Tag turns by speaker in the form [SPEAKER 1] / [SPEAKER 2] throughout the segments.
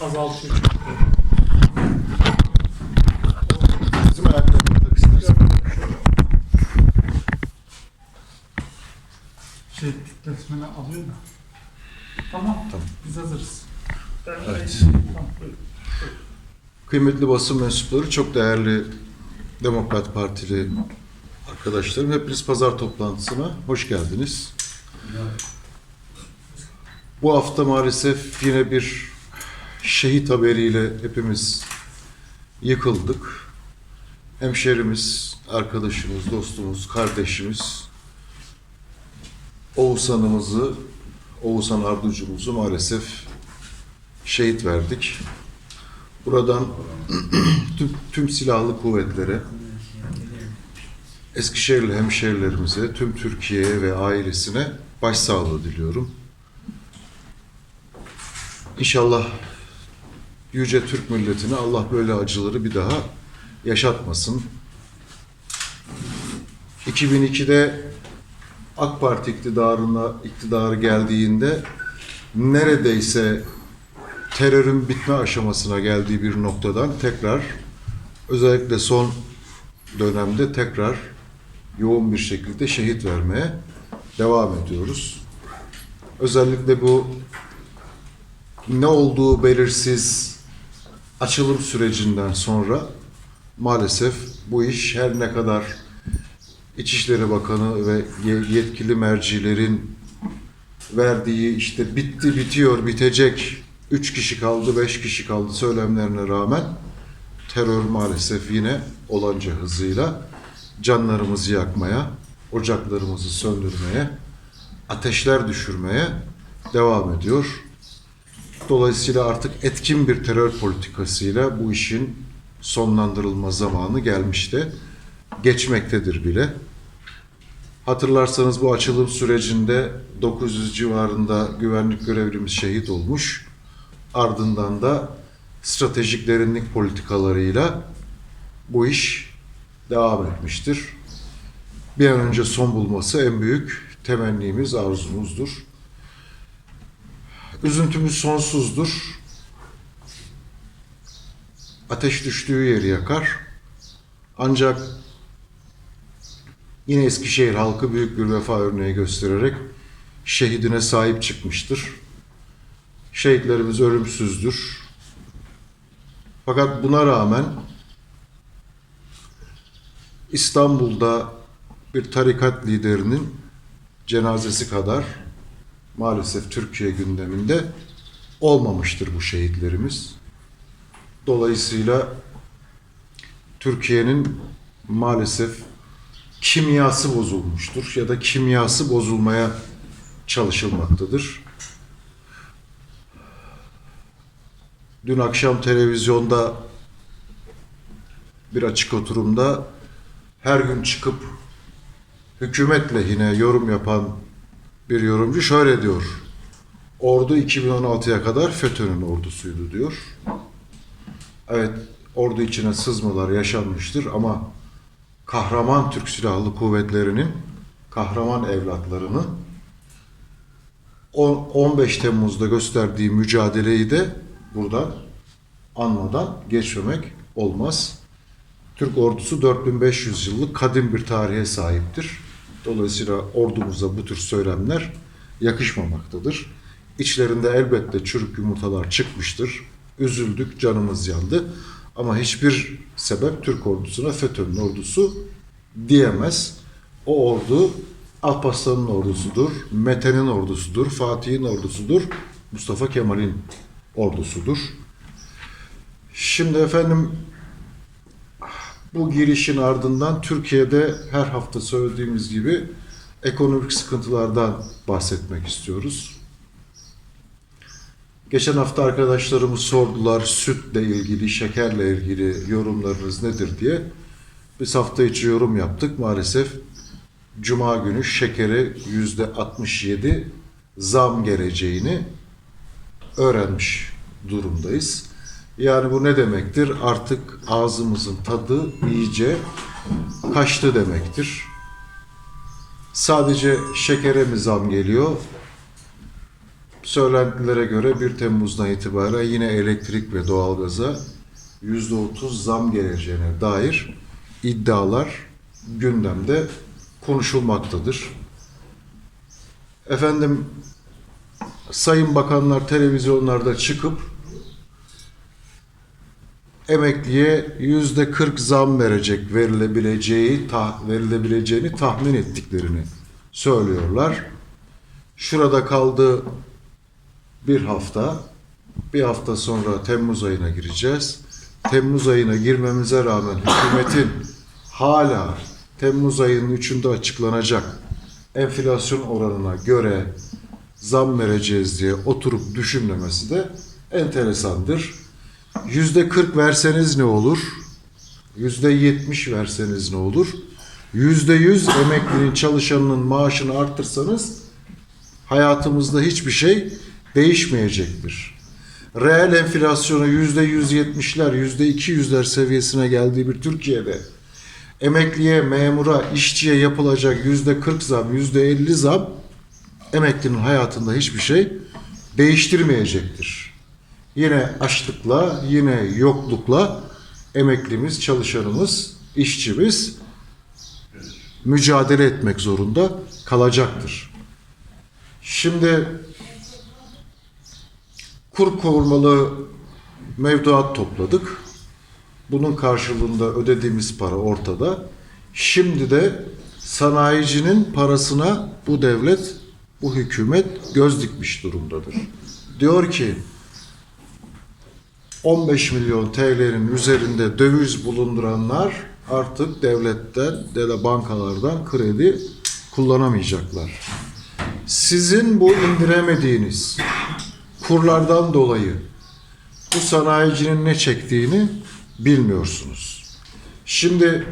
[SPEAKER 1] azaltıyor.
[SPEAKER 2] Bizim ayaklarını tak istersen.
[SPEAKER 1] Şey titretmeni alıyor da. Tamam.
[SPEAKER 2] Tamam.
[SPEAKER 1] Biz hazırız. Ben
[SPEAKER 2] Evet.
[SPEAKER 1] Tamam, buyurun.
[SPEAKER 2] Kıymetli basın mensupları, çok değerli Demokrat Partili arkadaşlarım, hepiniz pazar toplantısına hoş geldiniz. Bu hafta maalesef yine bir şehit haberiyle hepimiz yıkıldık. Hemşerimiz, arkadaşımız, dostumuz, kardeşimiz Oğuzhan'ımızı, Oğuzhan Arducumuzu maalesef şehit verdik. Buradan tüm, tüm silahlı kuvvetlere, Eskişehirli hemşehrilerimize, tüm Türkiye'ye ve ailesine başsağlığı diliyorum. İnşallah yüce Türk milletine Allah böyle acıları bir daha yaşatmasın. 2002'de AK Parti iktidarına iktidarı geldiğinde neredeyse terörün bitme aşamasına geldiği bir noktadan tekrar özellikle son dönemde tekrar yoğun bir şekilde şehit vermeye devam ediyoruz. Özellikle bu ne olduğu belirsiz açılım sürecinden sonra maalesef bu iş her ne kadar İçişleri Bakanı ve ye- yetkili mercilerin verdiği işte bitti bitiyor bitecek 3 kişi kaldı 5 kişi kaldı söylemlerine rağmen terör maalesef yine olanca hızıyla canlarımızı yakmaya, ocaklarımızı söndürmeye, ateşler düşürmeye devam ediyor. Dolayısıyla artık etkin bir terör politikasıyla bu işin sonlandırılma zamanı gelmişti. Geçmektedir bile. Hatırlarsanız bu açılım sürecinde 900 civarında güvenlik görevlimiz şehit olmuş. Ardından da stratejik derinlik politikalarıyla bu iş devam etmiştir. Bir an önce son bulması en büyük temennimiz, arzumuzdur. Üzüntümüz sonsuzdur. Ateş düştüğü yeri yakar. Ancak Yine Eskişehir halkı büyük bir vefa örneği göstererek şehidine sahip çıkmıştır. Şehitlerimiz ölümsüzdür. Fakat buna rağmen İstanbul'da bir tarikat liderinin cenazesi kadar maalesef Türkiye gündeminde olmamıştır bu şehitlerimiz. Dolayısıyla Türkiye'nin maalesef kimyası bozulmuştur ya da kimyası bozulmaya çalışılmaktadır. Dün akşam televizyonda bir açık oturumda her gün çıkıp hükümet lehine yorum yapan bir yorumcu şöyle diyor. Ordu 2016'ya kadar FETÖ'nün ordusuydu diyor. Evet, ordu içine sızmalar yaşanmıştır ama kahraman Türk Silahlı Kuvvetleri'nin kahraman evlatlarını on- 15 Temmuz'da gösterdiği mücadeleyi de buradan anmadan geçmemek olmaz. Türk ordusu 4500 yıllık kadim bir tarihe sahiptir. Dolayısıyla ordumuza bu tür söylemler yakışmamaktadır. İçlerinde elbette çürük yumurtalar çıkmıştır. Üzüldük, canımız yandı. Ama hiçbir sebep Türk ordusuna FETÖ'nün ordusu diyemez. O ordu Alparslan'ın ordusudur, Mete'nin ordusudur, Fatih'in ordusudur, Mustafa Kemal'in ordusudur. Şimdi efendim bu girişin ardından Türkiye'de her hafta söylediğimiz gibi ekonomik sıkıntılardan bahsetmek istiyoruz. Geçen hafta arkadaşlarımız sordular sütle ilgili, şekerle ilgili yorumlarınız nedir diye. Biz hafta içi yorum yaptık. Maalesef Cuma günü şekere yüzde 67 zam geleceğini öğrenmiş durumdayız. Yani bu ne demektir? Artık ağzımızın tadı iyice kaçtı demektir. Sadece şekere mi zam geliyor? Söylentilere göre 1 Temmuz'dan itibaren yine elektrik ve doğalgaza %30 zam geleceğine dair iddialar gündemde konuşulmaktadır. Efendim sayın bakanlar televizyonlarda çıkıp emekliye yüzde 40 zam verecek verilebileceği ta, verilebileceğini tahmin ettiklerini söylüyorlar. Şurada kaldı bir hafta. Bir hafta sonra Temmuz ayına gireceğiz. Temmuz ayına girmemize rağmen hükümetin hala Temmuz ayının 3'ünde açıklanacak enflasyon oranına göre zam vereceğiz diye oturup düşünmemesi de enteresandır. Yüzde 40 verseniz ne olur? Yüzde 70 verseniz ne olur? Yüzde 100 emeklinin çalışanının maaşını arttırsanız hayatımızda hiçbir şey değişmeyecektir. Reel enflasyonu yüzde 170'ler, yüzde 200'ler seviyesine geldiği bir Türkiye'de emekliye, memura, işçiye yapılacak yüzde 40 zam, yüzde 50 zam emeklinin hayatında hiçbir şey değiştirmeyecektir. Yine açlıkla, yine yoklukla emeklimiz, çalışanımız, işçimiz mücadele etmek zorunda kalacaktır. Şimdi kur korumalı mevduat topladık. Bunun karşılığında ödediğimiz para ortada. Şimdi de sanayicinin parasına bu devlet, bu hükümet göz dikmiş durumdadır. Diyor ki 15 milyon TL'nin üzerinde döviz bulunduranlar artık devletten ya da bankalardan kredi kullanamayacaklar. Sizin bu indiremediğiniz kurlardan dolayı bu sanayicinin ne çektiğini bilmiyorsunuz. Şimdi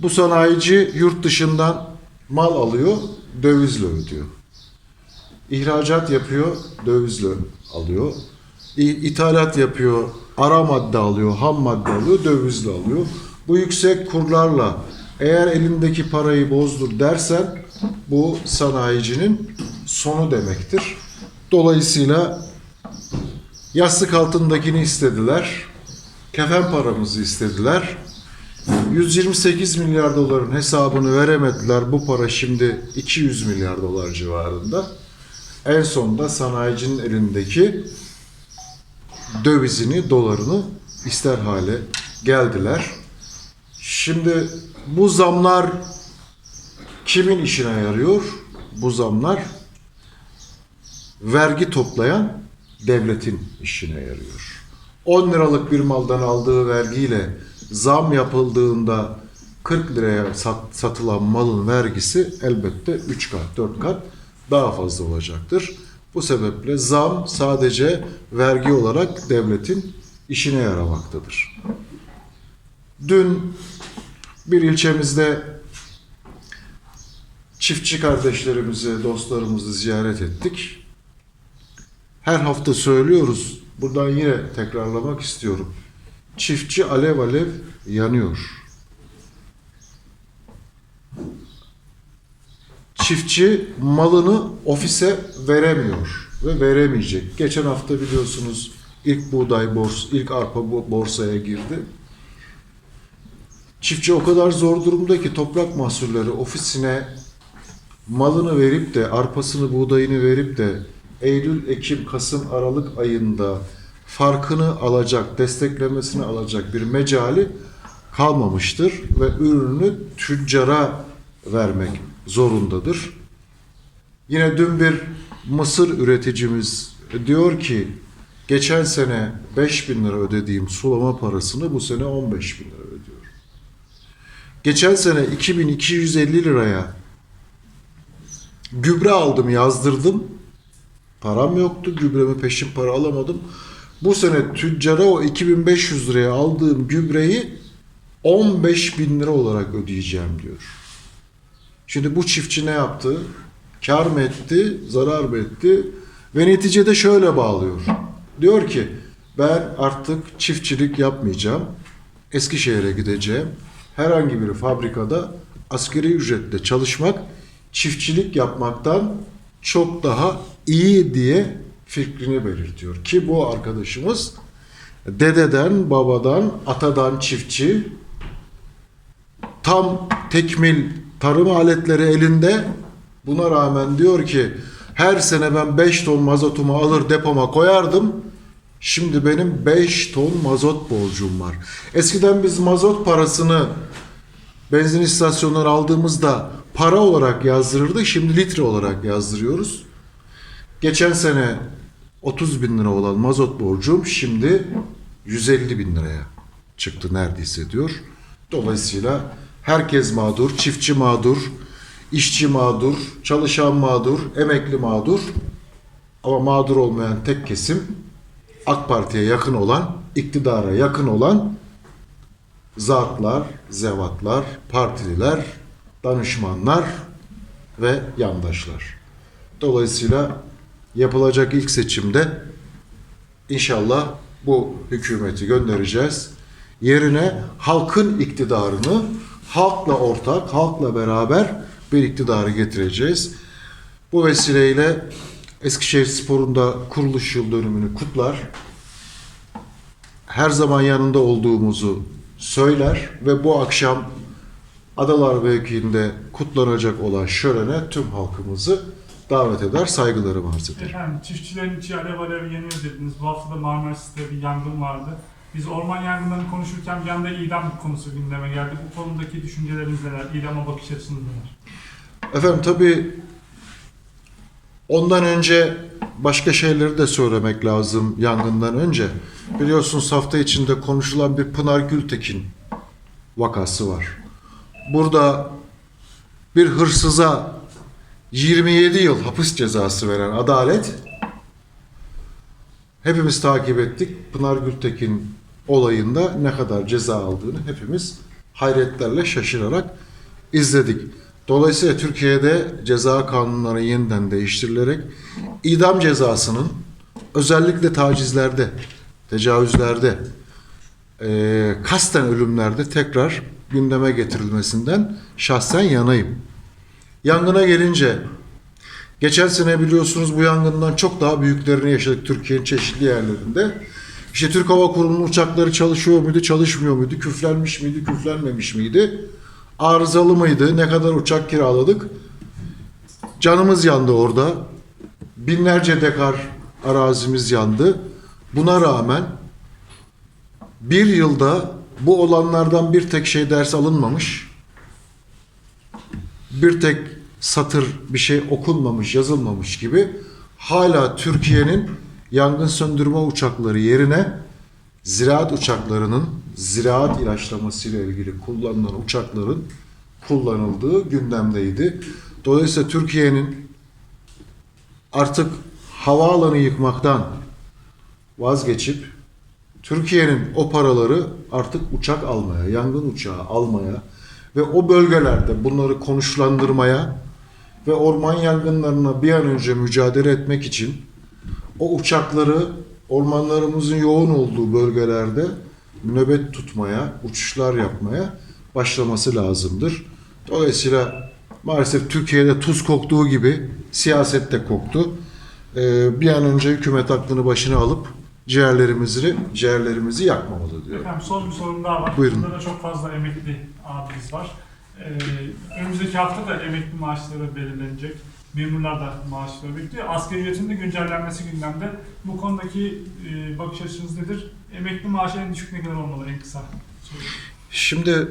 [SPEAKER 2] bu sanayici yurt dışından mal alıyor, dövizle ödüyor. İhracat yapıyor, dövizle alıyor. İthalat yapıyor, ara madde alıyor, ham madde alıyor, dövizle alıyor. Bu yüksek kurlarla eğer elindeki parayı bozdur dersen bu sanayicinin sonu demektir. Dolayısıyla yastık altındakini istediler. Kefen paramızı istediler. 128 milyar doların hesabını veremediler. Bu para şimdi 200 milyar dolar civarında. En sonunda sanayicinin elindeki dövizini, dolarını ister hale geldiler. Şimdi bu zamlar kimin işine yarıyor? Bu zamlar vergi toplayan devletin işine yarıyor. 10 liralık bir maldan aldığı vergiyle zam yapıldığında 40 liraya sat- satılan malın vergisi elbette 3 kat, 4 kat daha fazla olacaktır. Bu sebeple zam sadece vergi olarak devletin işine yaramaktadır. Dün bir ilçemizde çiftçi kardeşlerimizi, dostlarımızı ziyaret ettik. Her hafta söylüyoruz. Buradan yine tekrarlamak istiyorum. Çiftçi alev alev yanıyor. Çiftçi malını ofise veremiyor ve veremeyecek. Geçen hafta biliyorsunuz ilk buğday bors, ilk arpa borsaya girdi. Çiftçi o kadar zor durumda ki toprak mahsulleri ofisine malını verip de arpasını buğdayını verip de Eylül, Ekim, Kasım, Aralık ayında farkını alacak, desteklemesini alacak bir mecali kalmamıştır ve ürünü tüccara vermek zorundadır. Yine dün bir mısır üreticimiz diyor ki geçen sene 5 bin lira ödediğim sulama parasını bu sene 15 bin lira ödüyorum. Geçen sene 2250 liraya gübre aldım yazdırdım. Param yoktu gübremi peşin para alamadım. Bu sene tüccara o 2500 liraya aldığım gübreyi 15 bin lira olarak ödeyeceğim diyor. Şimdi bu çiftçi ne yaptı? Kar mı etti, zarar mı etti? Ve neticede şöyle bağlıyor. Diyor ki ben artık çiftçilik yapmayacağım. Eskişehir'e gideceğim. Herhangi bir fabrikada askeri ücretle çalışmak çiftçilik yapmaktan çok daha iyi diye fikrini belirtiyor. Ki bu arkadaşımız dededen, babadan, atadan çiftçi, tam tekmil tarım aletleri elinde. Buna rağmen diyor ki her sene ben 5 ton mazotumu alır depoma koyardım. Şimdi benim 5 ton mazot borcum var. Eskiden biz mazot parasını benzin istasyonları aldığımızda para olarak yazdırırdık. Şimdi litre olarak yazdırıyoruz. Geçen sene 30 bin lira olan mazot borcum şimdi 150 bin liraya çıktı neredeyse diyor. Dolayısıyla herkes mağdur, çiftçi mağdur, işçi mağdur, çalışan mağdur, emekli mağdur. Ama mağdur olmayan tek kesim AK Parti'ye yakın olan, iktidara yakın olan zatlar, zevatlar, partililer, danışmanlar ve yandaşlar. Dolayısıyla yapılacak ilk seçimde inşallah bu hükümeti göndereceğiz. Yerine halkın iktidarını halkla ortak, halkla beraber bir iktidarı getireceğiz. Bu vesileyle Eskişehir Spor'un da kuruluş yıl dönümünü kutlar. Her zaman yanında olduğumuzu söyler ve bu akşam Adalar mevkiinde kutlanacak olan şölene tüm halkımızı davet eder, saygılarımı arz ederim.
[SPEAKER 1] Efendim çiftçilerin içi alev alev yanıyor dediniz. Bu hafta da Marmaris'te bir yangın vardı. Biz orman yangınlarını konuşurken bir anda idam konusu gündeme geldi. Bu konudaki düşünceleriniz neler? İdama bakış açınız neler?
[SPEAKER 2] Efendim tabii ondan önce başka şeyleri de söylemek lazım yangından önce. Biliyorsunuz hafta içinde konuşulan bir Pınar Gültekin vakası var. Burada bir hırsıza 27 yıl hapis cezası veren adalet hepimiz takip ettik. Pınar Gültekin olayında ne kadar ceza aldığını hepimiz hayretlerle şaşırarak izledik. Dolayısıyla Türkiye'de ceza kanunları yeniden değiştirilerek idam cezasının özellikle tacizlerde, tecavüzlerde, eee kasten ölümlerde tekrar gündeme getirilmesinden şahsen yanayım. Yangına gelince Geçen sene biliyorsunuz bu yangından çok daha büyüklerini yaşadık Türkiye'nin çeşitli yerlerinde. İşte Türk Hava Kurumu'nun uçakları çalışıyor muydu, çalışmıyor muydu, küflenmiş miydi, küflenmemiş miydi? Arızalı mıydı, ne kadar uçak kiraladık? Canımız yandı orada. Binlerce dekar arazimiz yandı. Buna rağmen bir yılda bu olanlardan bir tek şey ders alınmamış bir tek satır bir şey okunmamış, yazılmamış gibi hala Türkiye'nin yangın söndürme uçakları yerine ziraat uçaklarının ziraat ilaçlamasıyla ilgili kullanılan uçakların kullanıldığı gündemdeydi. Dolayısıyla Türkiye'nin artık havaalanı yıkmaktan vazgeçip Türkiye'nin o paraları artık uçak almaya, yangın uçağı almaya ve o bölgelerde bunları konuşlandırmaya ve orman yangınlarına bir an önce mücadele etmek için o uçakları ormanlarımızın yoğun olduğu bölgelerde nöbet tutmaya, uçuşlar yapmaya başlaması lazımdır. Dolayısıyla maalesef Türkiye'de tuz koktuğu gibi siyaset de koktu. Ee, bir an önce hükümet aklını başına alıp ciğerlerimizi ciğerlerimizi yakmamalı diyor.
[SPEAKER 1] Efendim son bir sorum daha var.
[SPEAKER 2] Buyurun.
[SPEAKER 1] Burada da çok fazla emekli abimiz var. Ee, önümüzdeki hafta da emekli maaşları belirlenecek. Memurlar da maaşları bekliyor. Asgari ücretin de güncellenmesi gündemde. Bu konudaki e, bakış açınız nedir? Emekli maaşı en düşük ne kadar olmalı en kısa?
[SPEAKER 2] Şimdi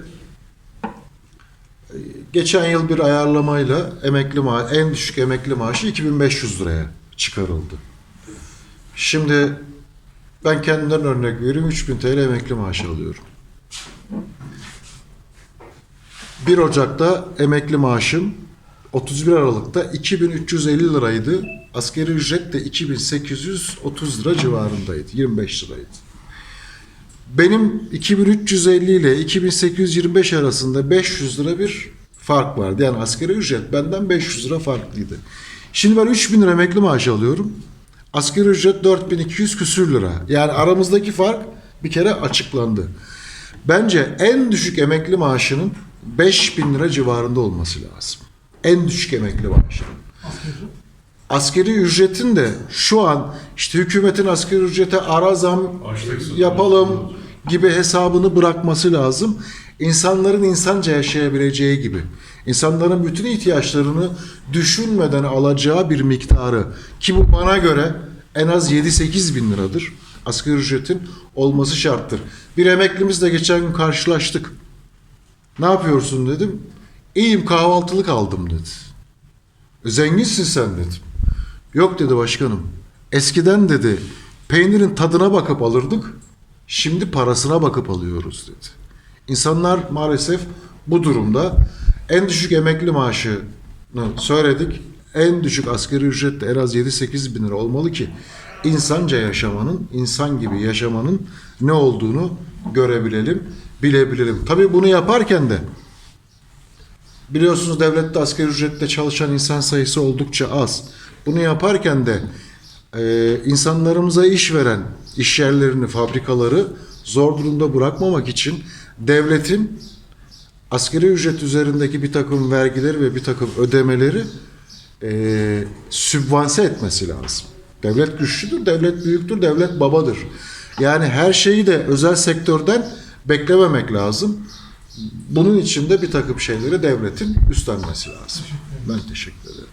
[SPEAKER 2] e, geçen yıl bir ayarlamayla emekli ma en düşük emekli maaşı 2500 liraya çıkarıldı. Şimdi ben kendimden örnek vereyim 3000 TL emekli maaşı alıyorum. 1 Ocak'ta emekli maaşım 31 Aralık'ta 2350 liraydı. Askeri ücret de 2830 lira civarındaydı. 25 liraydı. Benim 2350 ile 2825 arasında 500 lira bir fark vardı. Yani asgari ücret benden 500 lira farklıydı. Şimdi ben 3000 lira emekli maaşı alıyorum. Asgari ücret 4200 küsür lira. Yani aramızdaki fark bir kere açıklandı. Bence en düşük emekli maaşının 5000 lira civarında olması lazım. En düşük emekli
[SPEAKER 1] ücret.
[SPEAKER 2] askeri ücretin de şu an işte hükümetin askeri ücrete ara zam yapalım gibi hesabını bırakması lazım. İnsanların insanca yaşayabileceği gibi. insanların bütün ihtiyaçlarını düşünmeden alacağı bir miktarı ki bu bana göre en az 7-8 bin liradır. Asgari ücretin olması şarttır. Bir emeklimizle geçen gün karşılaştık. Ne yapıyorsun dedim. İyiyim kahvaltılık aldım dedi. "E, Zenginsin sen dedim. Yok dedi başkanım. Eskiden dedi peynirin tadına bakıp alırdık. Şimdi parasına bakıp alıyoruz dedi. İnsanlar maalesef bu durumda en düşük emekli maaşını söyledik. En düşük asgari ücret de en az 7-8 bin lira olmalı ki insanca yaşamanın, insan gibi yaşamanın ne olduğunu görebilelim, bilebilelim. Tabii bunu yaparken de Biliyorsunuz devlette asgari ücretle çalışan insan sayısı oldukça az. Bunu yaparken de e, insanlarımıza iş veren iş yerlerini, fabrikaları zor durumda bırakmamak için devletin asgari ücret üzerindeki bir takım vergileri ve bir takım ödemeleri e, sübvanse etmesi lazım. Devlet güçlüdür, devlet büyüktür, devlet babadır. Yani her şeyi de özel sektörden beklememek lazım. Bunun için de bir takım şeyleri devletin üstlenmesi lazım. Ben teşekkür ederim.